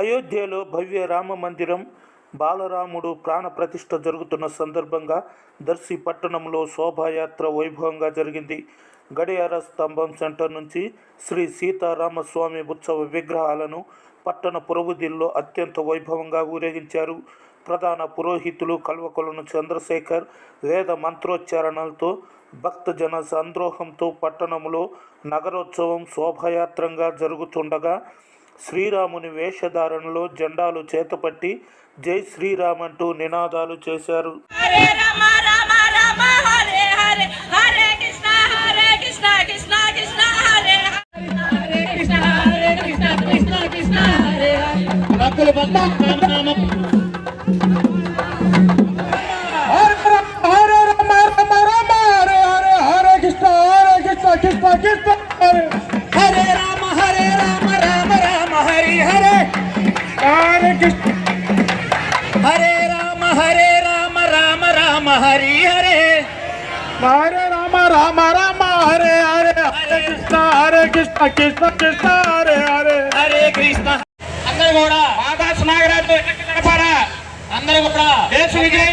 అయోధ్యలో భవ్య రామ మందిరం బాలరాముడు ప్రాణప్రతిష్ఠ జరుగుతున్న సందర్భంగా దర్శి పట్టణంలో శోభాయాత్ర వైభవంగా జరిగింది. గడియార స్తంభం సెంటర్ నుంచి శ్రీ సీతారామస్వామి ఉత్సవ విగ్రహాలను పట్టణ పురవీధుల్లో అత్యంత వైభవంగా ఊరేగించారు. ప్రధాన పురోహితులు కల్వకులను చంద్రశేఖర్ వేద మంత్రోచ్చారణలతో భక్తజన సంద్రోహంతో పట్టణంలో నగరోత్సవం శోభాయాత్రంగా జరుగుతుండగా శ్రీరాముని వేషధారణలో జెండాలు చేతపట్టి జై శ్రీరామ్ అంటూ నినాదాలు చేశారు. హరే హరే రామ హరే రామ రామ రామ హరి హరే. హరే రామ రామ రామ హరే హరే. హరే కృష్ణ హరే కృష్ణ కృష్ణ కృష్ణ హరే హరే. హరే కృష్ణ. అందరూ కూడా ఆకాశ నాగరాజు గడపారా అందరూ కూడా దేశ విజయ్